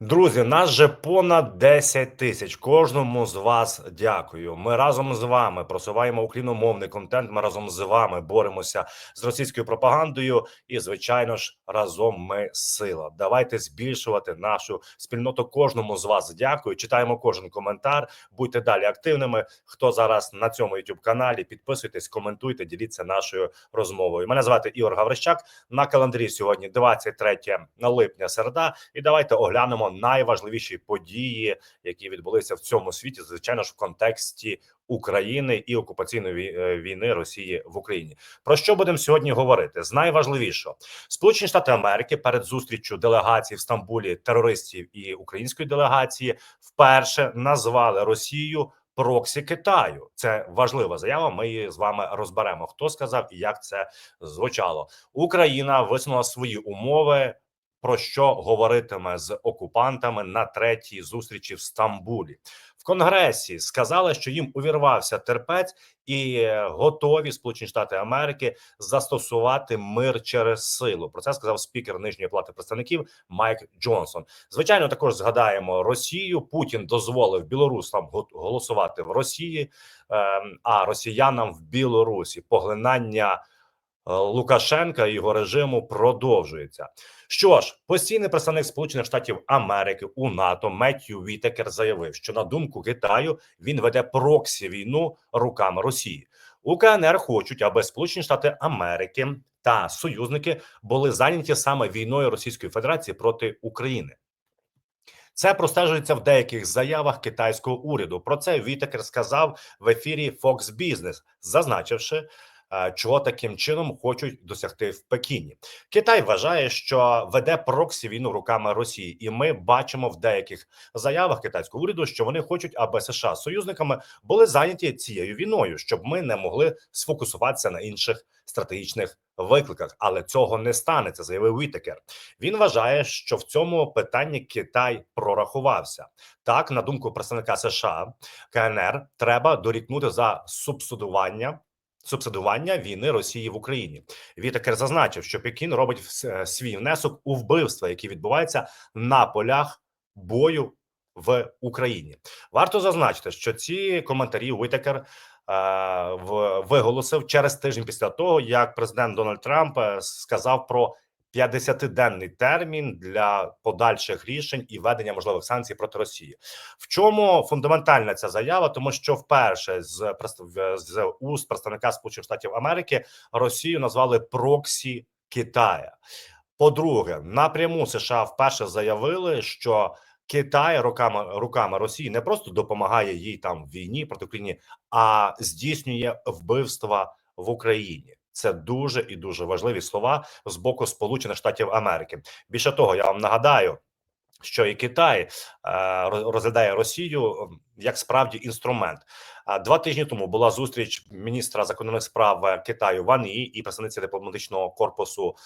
Друзі, нас же понад 10 тисяч. Кожному з вас дякую. Ми разом з вами просуваємо україномовний контент. Ми разом з вами боремося з російською пропагандою. І, звичайно ж, разом ми сила. Давайте збільшувати нашу спільноту. Кожному з вас дякую. Читаємо кожен коментар. Будьте далі активними. Хто зараз на цьому youtube каналі? Підписуйтесь, коментуйте, діліться нашою розмовою. Мене звати Ігор Гаврищак. На календарі сьогодні 23 липня, середа. І давайте оглянемо найважливіші події, які відбулися в цьому світі, звичайно ж, в контексті України і окупаційної е, війни Росії в Україні. Про що будемо сьогодні говорити? З найважливішого Сполучені Штати Америки перед зустріччю делегації в Стамбулі терористів і української делегації вперше назвали Росію. Проксі Китаю це важлива заява. Ми її з вами розберемо. Хто сказав і як це звучало? Україна висунула свої умови про що говоритиме з окупантами на третій зустрічі в Стамбулі. В Конгресі сказали, що їм увірвався терпець, і е, готові Сполучені Штати Америки застосувати мир через силу. Про це сказав спікер нижньої плати представників Майк Джонсон. Звичайно, також згадаємо Росію. Путін дозволив білорусам го- голосувати в Росії, ем, а росіянам в Білорусі поглинання. Е, Лукашенка і його режиму продовжується. Що ж, постійний представник Сполучених Штатів Америки у НАТО Меттью Вітекер заявив, що на думку Китаю він веде проксі війну руками Росії. У КНР хочуть, аби Сполучені Штати Америки та союзники були зайняті саме війною Російської Федерації проти України. Це простежується в деяких заявах китайського уряду. Про це Вітекер сказав в ефірі Fox Business, зазначивши, чого таким чином хочуть досягти в Пекіні. Китай вважає, що веде проксі війну руками Росії, і ми бачимо в деяких заявах китайського уряду, що вони хочуть, аби США з союзниками були зайняті цією війною, щоб ми не могли сфокусуватися на інших стратегічних викликах. Але цього не станеться, заявив Вітекер. Він вважає, що в цьому питанні Китай прорахувався. Так, на думку представника США, КНР треба дорікнути за субсидування. Субсидування війни Росії в Україні Вітекер зазначив, що Пекін робить свій внесок у вбивства, які відбуваються на полях бою в Україні. Варто зазначити, що ці коментарі Вітекер е, виголосив через тиждень після того, як президент Дональд Трамп е, сказав про 50-денний термін для подальших рішень і введення можливих санкцій проти Росії. В чому фундаментальна ця заява? Тому що вперше з з уст представника Сполучених Штатів Америки Росію назвали проксі Китая. По-друге, напряму США вперше заявили, що Китай руками руками Росії не просто допомагає їй там в війні проти України, а здійснює вбивства в Україні. Це дуже і дуже важливі слова з боку Сполучених Штатів Америки. Більше того, я вам нагадаю, що і Китай е, розглядає Росію як справді інструмент. Два тижні тому була зустріч міністра закордонних справ е, Китаю Ван Ї і представниці дипломатичного корпусу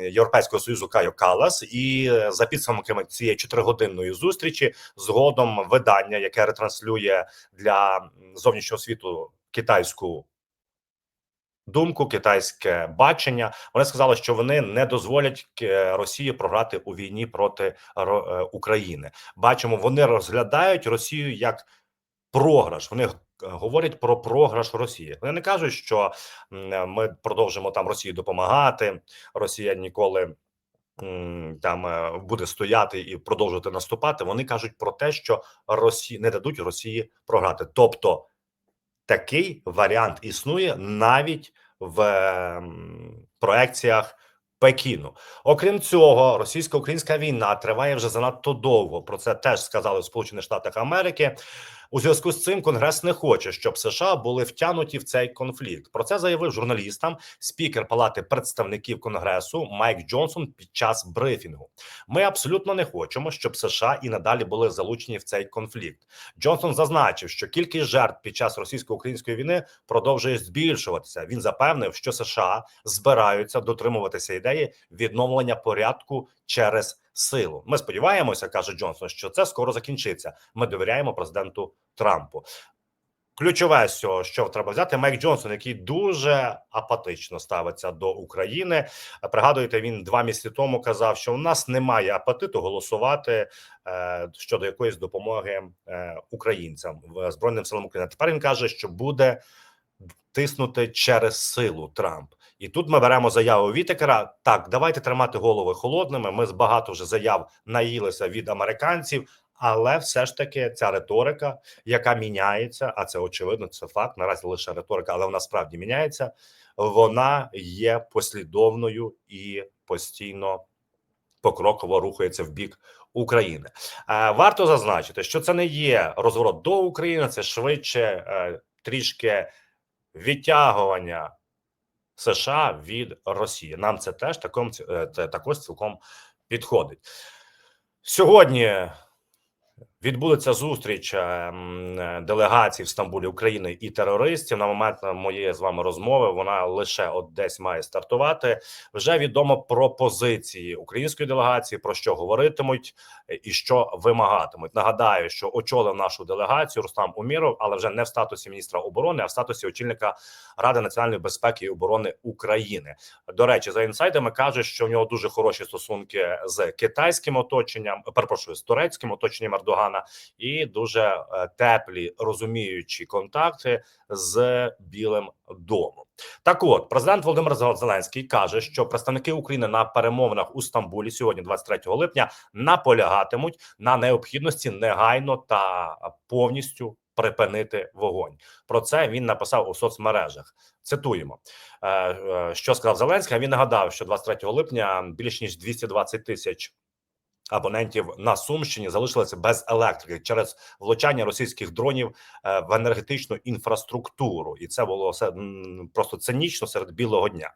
Європейського союзу Кайо Калас. І е, за підсумками цієї чотиригодинної зустрічі, згодом видання, яке ретранслює для зовнішнього світу китайську думку, китайське бачення. Вони сказали, що вони не дозволять е, Росії програти у війні проти е, України. Бачимо, вони розглядають Росію як програш. Вони говорять про програш Росії. Вони не кажуть, що ми продовжимо там Росії допомагати. Росія ніколи. Там е, буде стояти і продовжувати наступати. Вони кажуть про те, що Росії не дадуть Росії програти. Тобто такий варіант існує навіть в ем, проекціях Пекіну. Окрім цього, російсько-українська війна триває вже занадто довго. Про це теж сказали в Сполучених Штатах Америки. У зв'язку з цим Конгрес не хоче, щоб США були втягнуті в цей конфлікт. Про це заявив журналістам спікер Палати представників Конгресу Майк Джонсон під час брифінгу. Ми абсолютно не хочемо, щоб США і надалі були залучені в цей конфлікт. Джонсон зазначив, що кількість жертв під час російсько-української війни продовжує збільшуватися. Він запевнив, що США збираються дотримуватися ідеї відновлення порядку через силу. Ми сподіваємося, каже Джонсон, що це скоро закінчиться. Ми довіряємо президенту Трампу. Ключове з цього, що треба взяти, Майк Джонсон, який дуже апатично ставиться до України. Пригадуєте, він два місяці тому казав, що у нас немає апетиту голосувати е, щодо якоїсь допомоги е, українцям в збройним силам України. Тепер він каже, що буде тиснути через силу Трамп. І тут ми беремо заяву Вітекера. Так, давайте тримати голови холодними. Ми з багато вже заяв наїлися від американців. Але все ж таки ця риторика, яка міняється, а це очевидно, це факт. Наразі лише риторика, але вона справді міняється. Вона є послідовною і постійно покроково рухається в бік України. Е, Варто зазначити, що це не є розворот до України, це швидше е, трішки відтягування США від Росії. Нам це теж таком е, також цілком підходить сьогодні. Відбудеться зустріч е, е, делегацій в Стамбулі України і терористів. На момент моєї з вами розмови вона лише от десь має стартувати. Вже відомо про позиції української делегації, про що говоритимуть е, і що вимагатимуть. Нагадаю, що очолив нашу делегацію Рустам Уміров, але вже не в статусі міністра оборони, а в статусі очільника Ради національної безпеки і оборони України. До речі, за інсайдами каже, що в нього дуже хороші стосунки з китайським оточенням. Перепрошую з турецьким оточенням Ердогана і дуже е, теплі розуміючі контакти з Білим домом. Так, от президент Володимир Зеленський каже, що представники України на перемовинах у Стамбулі сьогодні, 23 липня, наполягатимуть на необхідності негайно та повністю припинити вогонь. Про це він написав у соцмережах. Цитуємо, Е, е, що сказав Зеленський. Він нагадав, що 23 липня більш ніж 220 тисяч абонентів на Сумщині залишилися без електрики через влучання російських дронів е, в енергетичну інфраструктуру, і це було все просто цинічно серед білого дня.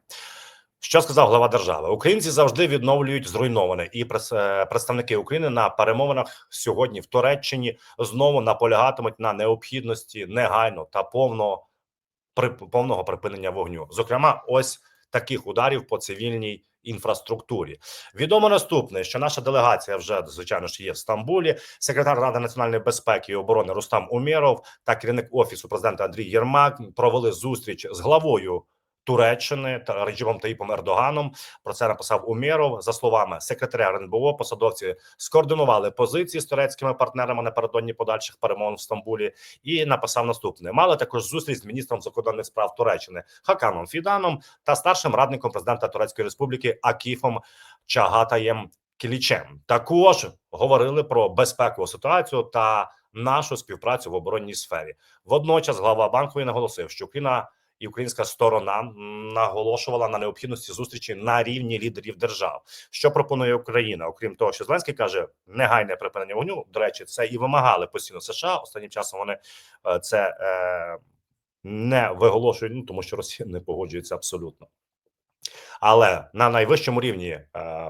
Що сказав глава держави? Українці завжди відновлюють зруйноване, і е, представники України на перемовинах сьогодні в Туреччині знову наполягатимуть на необхідності негайно та повного при повного припинення вогню. Зокрема, ось таких ударів по цивільній інфраструктурі. Відомо наступне, що наша делегація вже звичайно ж є в Стамбулі. Секретар Ради національної безпеки і оборони Рустам Умєров та керівник офісу президента Андрій Єрмак провели зустріч з главою. Туреччини та Реджимом Таїпом Ердоганом про це написав Умєров. За словами секретаря РНБО, посадовці скоординували позиції з турецькими партнерами напередодні подальших перемовин в Стамбулі і написав наступне: мали також зустріч з міністром закордонних справ Туреччини Хаканом Фіданом та старшим радником президента Турецької Республіки Акіфом Чагатаєм Кілічем. Також говорили про безпекову ситуацію та нашу співпрацю в оборонній сфері. Водночас глава банкової наголосив, що Україна і українська сторона наголошувала на необхідності зустрічі на рівні лідерів держав. Що пропонує Україна? Окрім того, що Зеленський каже негайне припинення вогню. До речі, це і вимагали постійно США. Останнім часом вони е, це е, не виголошують, ну тому що Росія не погоджується абсолютно. Але на найвищому рівні е,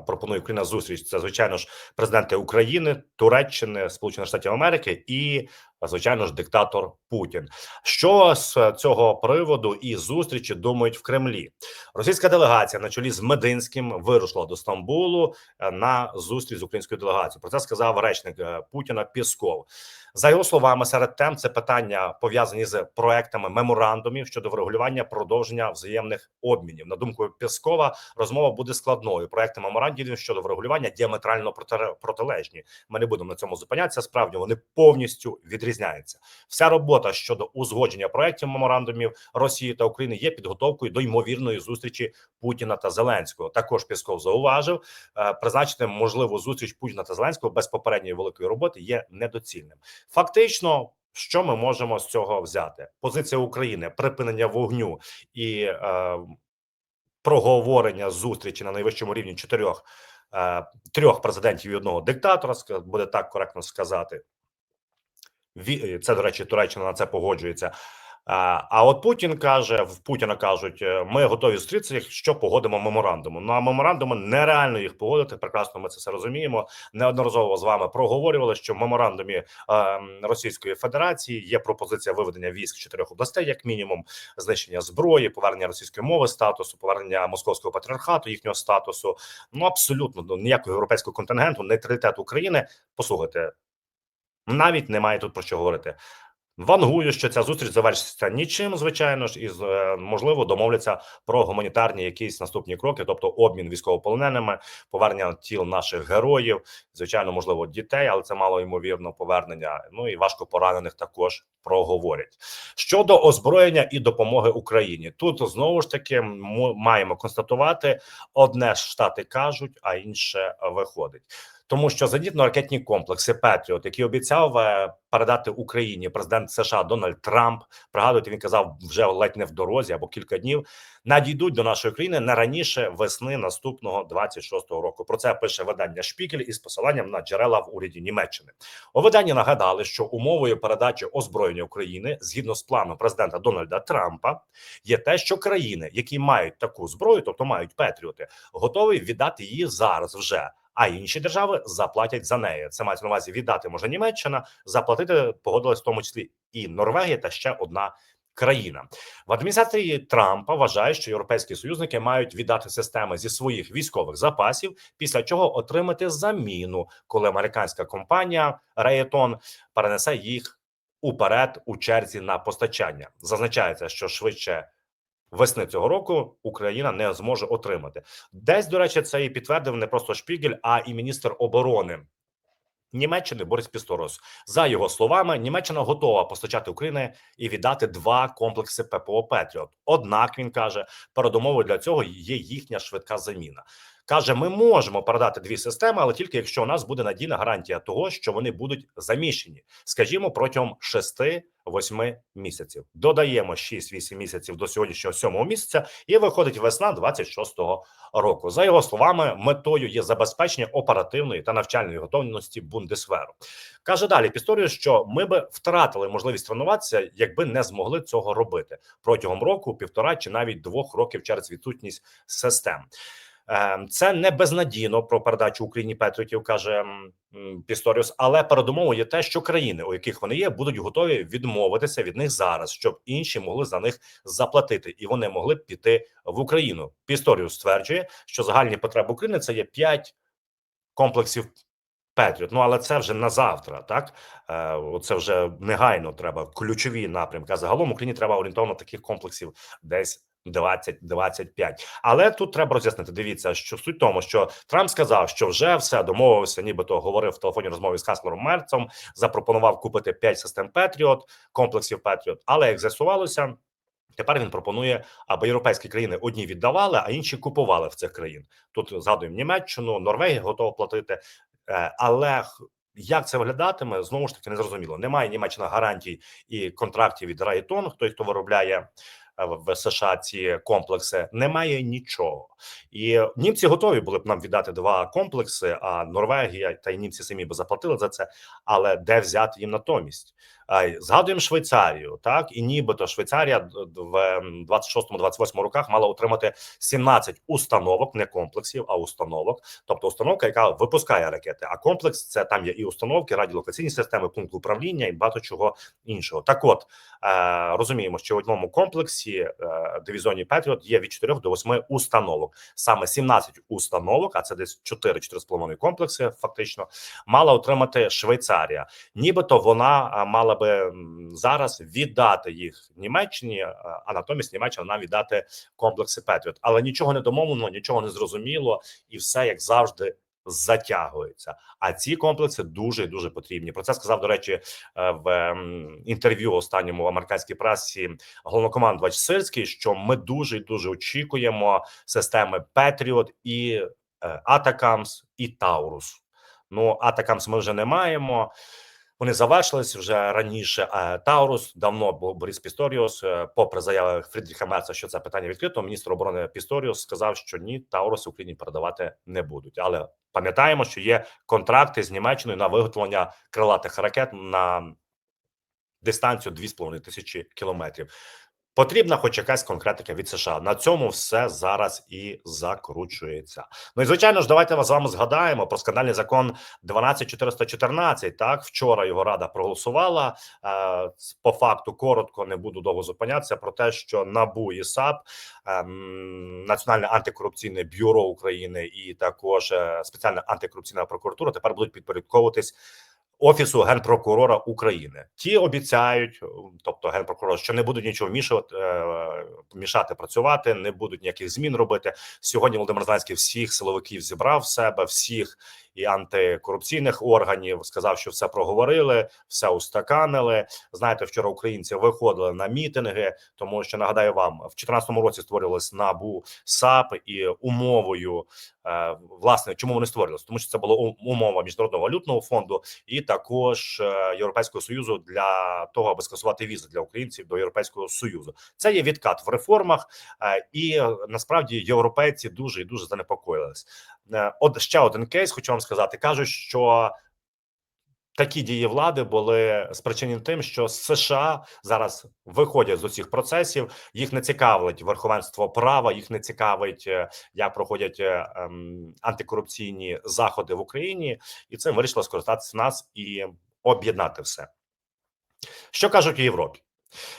пропонує Україна зустріч. Це звичайно ж президенти України, Туреччини, Сполучених Штатів Америки і звичайно ж диктатор Путін. Що з цього приводу і зустрічі думають в Кремлі? Російська делегація на чолі з Мединським вирушила до Стамбулу е, на зустріч з українською делегацією. Про це сказав речник е, Путіна Пісков. За його словами, серед тем це питання пов'язані з проектами меморандумів щодо врегулювання продовження взаємних обмінів. На думку Піскова, розмова буде складною. Проекти меморандумів щодо врегулювання діаметрально проти- протилежні. Ми не будемо на цьому зупинятися. Справді вони повністю відрізняються. Вся робота щодо узгодження проектів меморандумів Росії та України є підготовкою до ймовірної зустрічі Путіна та Зеленського. Також Пісков зауважив, е, призначити можливу зустріч Путіна та Зеленського без попередньої великої роботи є недоцільним. Фактично, що ми можемо з цього взяти? Позиція України, припинення вогню і е, проговорення зустрічі на найвищому рівні чотирьох е, трьох президентів і одного диктатора, буде так коректно сказати. Це, до речі, Туреччина на це погоджується. А, от Путін каже: в Путіна кажуть, е, ми готові зустрітися, якщо погодимо меморандуму. Ну а меморандуми нереально їх погодити. Прекрасно, ми це все розуміємо. Неодноразово з вами проговорювали, що в меморандумі е, Російської Федерації є пропозиція виведення військ чотирьох областей, як мінімум, знищення зброї, повернення російської мови статусу, повернення московського патріархату, їхнього статусу. Ну абсолютно ну, ніякого європейського контингенту, нейтралітет України. Послухайте, навіть немає тут про що говорити. Вангую, що ця зустріч завершиться нічим, звичайно ж, і е, можливо домовляться про гуманітарні якісь наступні кроки, тобто обмін військовополоненими, повернення тіл наших героїв, звичайно, можливо, дітей, але це мало ймовірно повернення. Ну і важко поранених також проговорять щодо озброєння і допомоги Україні. Тут знову ж таки маємо констатувати: одне штати кажуть, а інше виходить. Тому що зенітно-ракетні комплекси Петріот, які обіцяв е, передати Україні президент США Дональд Трамп, пригадуєте, він казав вже ледь не в дорозі або кілька днів, надійдуть до нашої країни не раніше весни наступного 26-го року. Про це пише видання Шпікель із посиланням на джерела в уряді Німеччини. У виданні нагадали, що умовою передачі озброєння України згідно з планом президента Дональда Трампа є те, що країни, які мають таку зброю, тобто мають Петріоти, готові віддати її зараз вже. А інші держави заплатять за неї. Це мається на увазі віддати може Німеччина, заплатити погодилась в тому числі і Норвегія та ще одна країна. В адміністрації Трампа вважають, що європейські союзники мають віддати системи зі своїх військових запасів, після чого отримати заміну, коли американська компанія Raytheon перенесе їх уперед у черзі на постачання. Зазначається, що швидше. Весни цього року Україна не зможе отримати десь. До речі, це і підтвердив не просто Шпігель, а і міністр оборони Німеччини Борис Пісторос. За його словами, Німеччина готова постачати Україні і віддати два комплекси ППО Петріот. Однак він каже, передумовою для цього є їхня швидка заміна. Каже, ми можемо передати дві системи, але тільки якщо у нас буде надійна гарантія того, що вони будуть заміщені, скажімо, протягом 6-8 місяців. Додаємо 6-8 місяців до сьогоднішнього 7 місяця, і виходить весна 26-го року. За його словами, метою є забезпечення оперативної та навчальної готовності Бундесверу. Каже далі Пісторію, що ми би втратили можливість тренуватися, якби не змогли цього робити протягом року, півтора чи навіть двох років через відсутність систем. Ем, Це не безнадійно про передачу Україні Петріотів, каже Пісторіус. Але передумовою є те, що країни, у яких вони є, будуть готові відмовитися від них зараз, щоб інші могли за них заплатити, і вони могли піти в Україну. Пісторіус стверджує, що загальні потреби України це є 5 комплексів Петріот. Ну але це вже на завтра. Так е, це вже негайно треба ключові напрямки. А загалом Україні треба орієнтовно таких комплексів десь. 20-25. Але тут треба роз'яснити. Дивіться, що суть тому, що Трамп сказав, що вже все домовився, нібито говорив в телефонній розмові з канцлером Мерцем, запропонував купити 5 систем Петріот, комплексів Петріот. Але як з'ясувалося, тепер він пропонує, аби європейські країни одні віддавали, а інші купували в цих країн. Тут згадуємо Німеччину, Норвегія готова платити, Е, але як це виглядатиме, знову ж таки не зрозуміло. Немає Німеччина гарантій і контрактів від Raytheon, той, хто виробляє в США ці комплекси, немає нічого. І німці готові були б нам віддати два комплекси. А Норвегія та й німці самі би заплатили за це. Але де взяти їм натомість? Згадуємо Швейцарію, так і нібито Швейцарія в ем, 26-28 роках мала отримати 17 установок, не комплексів, а установок. Тобто установка, яка випускає ракети. А комплекс це там є і установки, радіолокаційні системи, пункт управління і багато чого іншого. Так, от е, розуміємо, що в одному комплексі е, дивізіоні Петріот є від 4 до 8 установок. Саме 17 установок, а це десь 4-4,5 комплекси. Фактично мала отримати Швейцарія. Нібито вона а, мала би м, зараз віддати їх Німеччині, а а натомість Німеччина нам віддати комплекси Петріот. Але нічого не домовлено, нічого не зрозуміло, і все як завжди. Затягується, а ці комплекси дуже дуже потрібні. Про це сказав до речі е, в ем, інтерв'ю останньому в американській пресі головнокомандувач Сирський. Що ми дуже дуже очікуємо системи Петріот і е, Атакамс і Таурус. Ну Атакамс ми вже не маємо. Вони завершились вже раніше. А Таурус давно був Борис Пісторіус, е, попри заяви Фрідріха Мерца, що це питання відкрито. Міністр оборони Пісторіус сказав, що ні, Таурус Україні передавати не будуть. Але пам'ятаємо, що є контракти з Німеччиною на виготовлення крилатих ракет на дистанцію 2,5 тисячі кілометрів. Потрібна хоч якась конкретика від США. На цьому все зараз і закручується. Ну і звичайно ж, давайте з вами згадаємо про скандальний закон 12414. Так вчора його рада проголосувала. Е, По факту коротко не буду довго зупинятися про те, що НАБУ і САП, ем, Національне антикорупційне бюро України і також е, спеціальна антикорупційна прокуратура тепер будуть підпорядковуватись Офісу генпрокурора України ті обіцяють, тобто генпрокурор, що не будуть нічого вмішувати, е, мішати працювати, не будуть ніяких змін робити. Сьогодні Володимир Зеленський всіх силовиків зібрав в себе, всіх і антикорупційних органів сказав, що все проговорили, все устаканили. Знаєте, вчора українці виходили на мітинги, тому що нагадаю вам, в 2014 році створювалось набу САП і умовою. е, Власне, чому вони створювалися? Тому що це була умова міжнародного валютного фонду і також е, Європейського союзу для того, аби скасувати візи для українців до Європейського союзу. Це є відкат в реформах, е, і насправді європейці дуже і дуже занепокоїлись. От ще один кейс, хочу вам сказати. кажуть, що такі дії влади були спричинені тим, що США зараз виходять з усіх процесів. Їх не цікавить верховенство права, їх не цікавить, е, як проходять е, ем, антикорупційні заходи в Україні, і цим вирішили скористатися нас і об'єднати все. Що кажуть у Європі?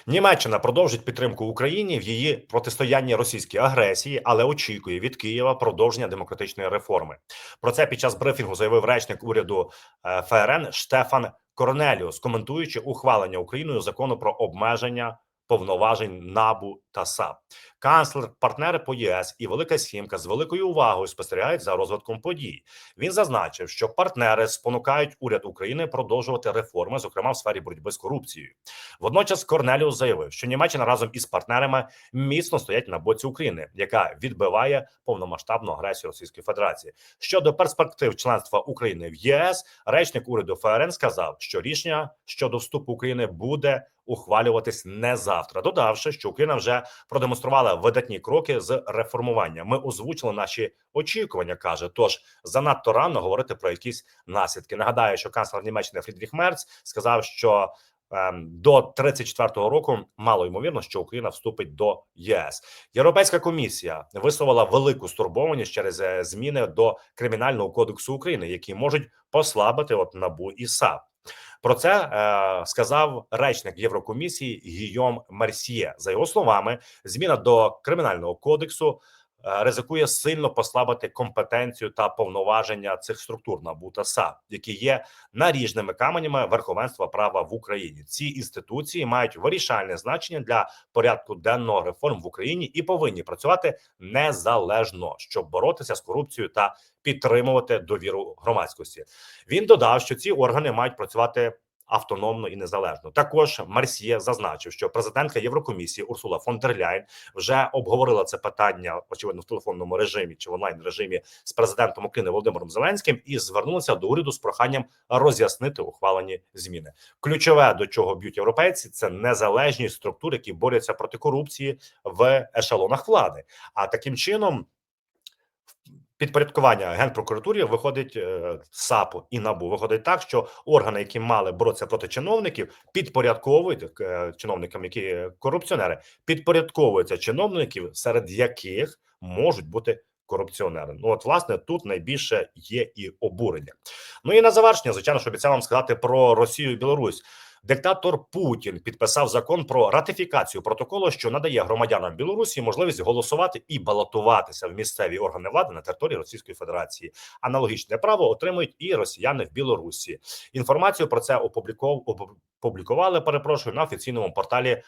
Німеччина продовжить підтримку Україні в її протистоянні російській агресії, але очікує від Києва продовження демократичної реформи. Про це під час брифінгу заявив речник уряду е, ФРН Штефан Корнеліус, коментуючи ухвалення Україною закону про обмеження повноважень НАБУ та САП. Канцлер, партнери по ЄС і Велика Сімка з великою увагою спостерігають за розвитком подій. Він зазначив, що партнери спонукають уряд України продовжувати реформи, зокрема в сфері боротьби з корупцією. Водночас Корнеліус заявив, що Німеччина разом із партнерами міцно стоять на боці України, яка відбиває повномасштабну агресію Російської Федерації. Щодо перспектив членства України в ЄС, речник уряду ФРН сказав, що рішення щодо вступу України буде ухвалюватись не завтра, додавши, що Україна вже продемонструвала видатні кроки з реформування. Ми озвучили наші очікування. каже, тож занадто рано говорити про якісь наслідки. Нагадаю, що канцлер Німеччини Фрідріх Мерц сказав, що ем, до 34-го року мало ймовірно, що Україна вступить до ЄС. Європейська комісія висловила велику стурбованість через е, зміни до кримінального кодексу України, які можуть послабити от набу і САП. Про це е, сказав речник Єврокомісії Гійом Мерсьє. За його словами, зміна до кримінального кодексу ризикує сильно послабити компетенцію та повноваження цих структур НАБУ та САП, які є наріжними каменями верховенства права в Україні. Ці інституції мають вирішальне значення для порядку денного реформ в Україні і повинні працювати незалежно, щоб боротися з корупцією та підтримувати довіру громадськості. Він додав, що ці органи мають працювати автономно і незалежно. Також Марсьє зазначив, що президентка Єврокомісії Урсула фон дер Ляйн вже обговорила це питання, очевидно, в телефонному режимі чи в онлайн режимі з президентом України Володимиром Зеленським і звернулася до уряду з проханням роз'яснити ухвалені зміни. Ключове до чого б'ють європейці це незалежні структури, які борються проти корупції в ешелонах влади. А таким чином підпорядкування генпрокуратурі виходить е, САПу і НАБУ. Виходить так, що органи, які мали боротися проти чиновників, підпорядковують е, чиновникам, які корупціонери, підпорядковуються чиновників, серед яких можуть бути. Корупціонери, ну от власне тут найбільше є і обурення. Ну і на завершення, звичайно, що обіцяв вам сказати про Росію і Білорусь. Диктатор Путін підписав закон про ратифікацію протоколу, що надає громадянам Білорусі можливість голосувати і балотуватися в місцеві органи влади на території Російської Федерації. Аналогічне право отримують і росіяни в Білорусі. Інформацію про це опублікували. Перепрошую на офіційному порталі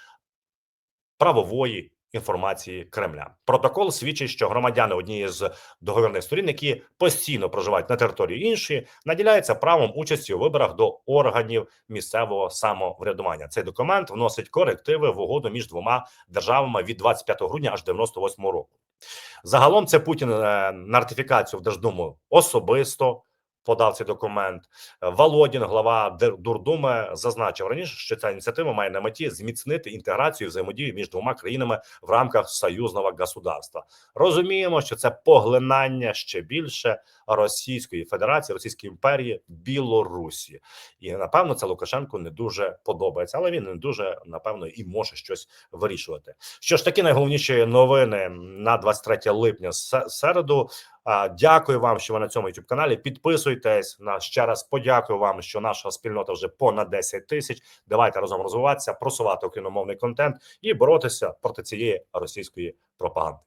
правової. Інформації Кремля протокол свідчить, що громадяни однієї з договірних сторін, які постійно проживають на території іншої, наділяються правом участі у виборах до органів місцевого самоврядування. Цей документ вносить корективи в угоду між двома державами від 25 грудня аж 98 року. Загалом це Путін е, на ратифікацію в Держдуму особисто подав цей документ. Володін, глава Дурдуми, зазначив раніше, що ця ініціатива має на меті зміцнити інтеграцію і взаємодію між двома країнами в рамках союзного государства. Розуміємо, що це поглинання ще більше Російської Федерації, Російської імперії, Білорусі, і напевно це Лукашенку не дуже подобається, але він не дуже напевно і може щось вирішувати. Що ж такі найголовніші новини на 23 липня середу. Дякую вам, що ви на цьому youtube каналі. Підписуйтесь на ще раз. Подякую вам, що наша спільнота вже понад 10 тисяч. Давайте разом розвиватися, просувати україномовний контент і боротися проти цієї російської пропаганди.